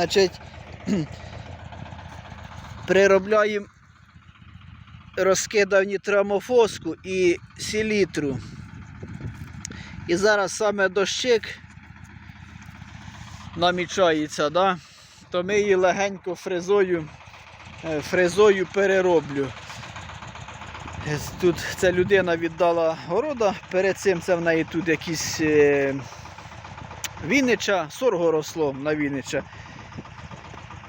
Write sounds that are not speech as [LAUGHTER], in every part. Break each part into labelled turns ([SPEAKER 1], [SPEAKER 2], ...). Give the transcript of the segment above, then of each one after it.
[SPEAKER 1] Значить, [CLEARS THROAT] приробляємо розкидані трамофоску і селітру. І зараз саме дощик намічається, да? то ми її легенько фрезою, е, фрезою перероблю. Е, Тут ця людина віддала города, перед цим це в неї тут якісь е, Віннича, сорго росло на Віннича.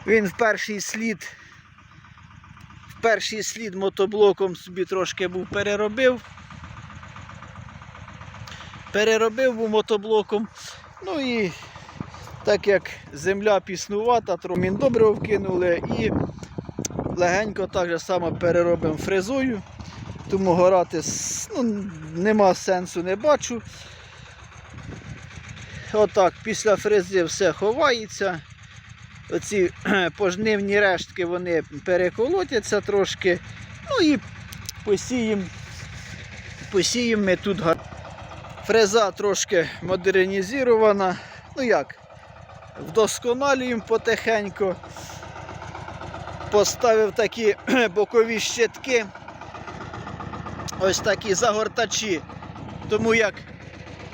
[SPEAKER 1] Він в перший слід, в перший слід мотоблоком собі трошки був переробив. Переробив був мотоблоком. Ну і так як земля піснувата, трохи добре вкинули і легенько так же само переробимо фрезою. Тому горати ну, нема сенсу, не бачу. Отак, після фрези все ховається. Оці [CLEARS THROAT] пожнивні рештки вони переколотяться трошки. Ну і посіємо. Посіємо ми тут гар- Фреза трошки модернізована. Ну як? Вдосконалюємо потихеньку. Поставив такі [CLEARS THROAT] бокові щитки. Ось такі загортачі. Тому як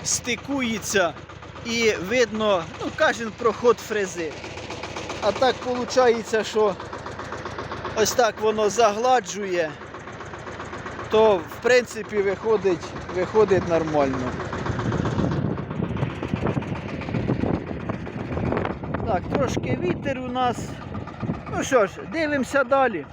[SPEAKER 1] стикується і видно ну, кожен проход фрези. А так виходить, що ось так воно загладжує, то в принципі виходить, виходить нормально. Так, трошки вітер у нас. Ну що ж, дивимося далі.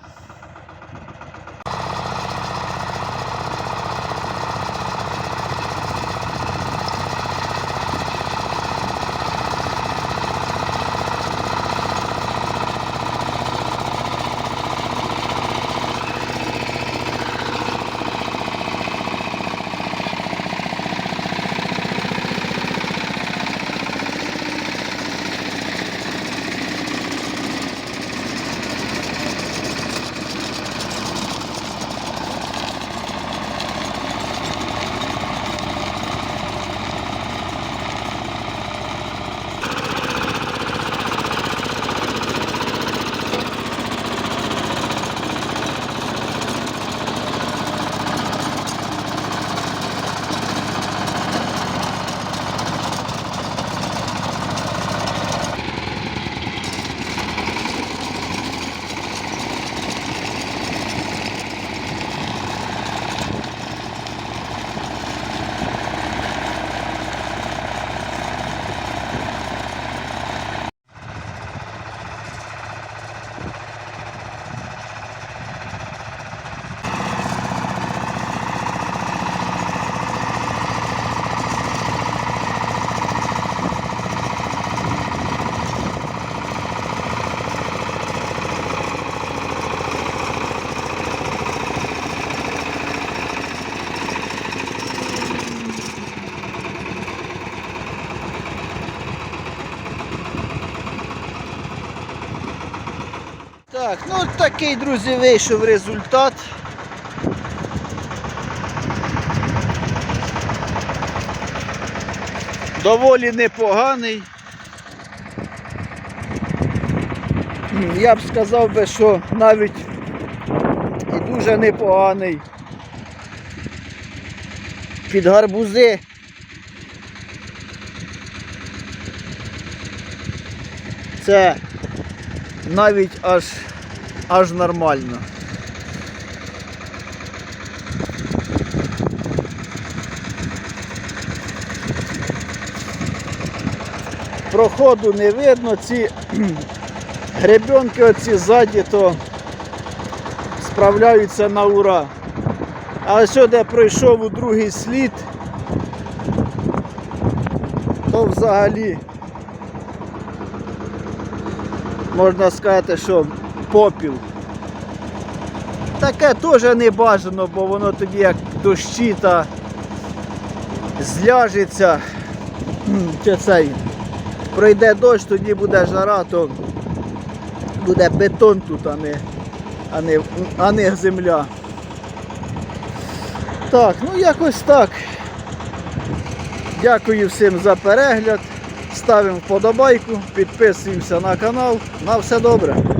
[SPEAKER 1] Так, ну такий, друзі, вийшов результат. Доволі непоганий. Я б сказав би, що навіть і дуже непоганий. Під гарбузи. Це навіть аж, аж нормально. Проходу не видно, ці [CLEARS THROAT] гребенки оці ззаді то справляються на ура. А сюди пройшов у другий слід, то взагалі можна сказати, що попіл. Таке теж не бажано, бо воно тоді як дощі та зляжеться. Чи цей пройде дощ, тоді буде жара, то буде бетон тут, а не, а не, а не земля. Так, ну якось так. Дякую всім за перегляд. Ставимо вподобайку, підписуємося на канал. На все добре.